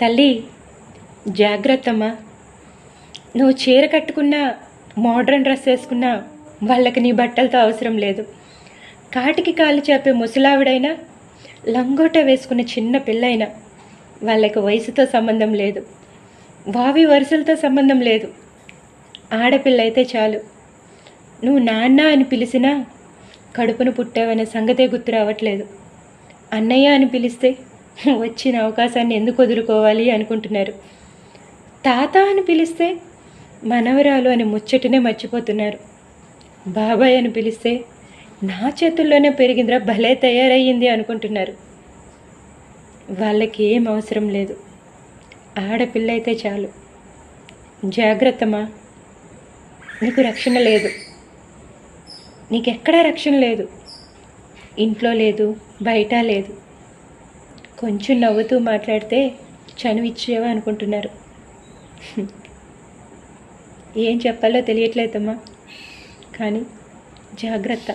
తల్లి జాగ్రత్తమ్మా. నువ్వు చీర కట్టుకున్న మోడ్రన్ డ్రెస్ వేసుకున్న వాళ్ళకి నీ బట్టలతో అవసరం లేదు. కాటికి కాలు చేపే ముసలావిడైనా లంగోట వేసుకున్న చిన్న పిల్లైనా వాళ్ళకి వయసుతో సంబంధం లేదు. వావి వరుసలతో సంబంధం లేదు. ఆడపిల్ల అయితే చాలు. నువ్వు నాన్న అని పిలిచినా కడుపును పుట్టావనే సంగతే గుర్తు రావట్లేదు. అన్నయ్య అని పిలిస్తే వచ్చిన అవకాశాన్ని ఎందుకు వదులుకోవాలి అనుకుంటున్నారు? తాత అని పిలిస్తే మనవరాలు అని ముచ్చటనే మర్చిపోతున్నారు. బాబాయ్ అని పిలిస్తే నా చేతుల్లోనే పెరిగిందిరా భలే తయారయ్యింది అనుకుంటున్నారు. వాళ్ళకి ఏం అవసరం లేదు. ఆడపిల్ల అయితే చాలు. జాగ్రత్తమా? నీకు రక్షణ లేదు. నీకెక్కడా రక్షణ లేదు. ఇంట్లో లేదు బయట లేదు. కొంచెం నవ్వుతూ మాట్లాడితే చనువిచ్చేవా అనుకుంటున్నారు. ఏం చెప్పాలో తెలియట్లేదమ్మా. కానీ జాగ్రత్త.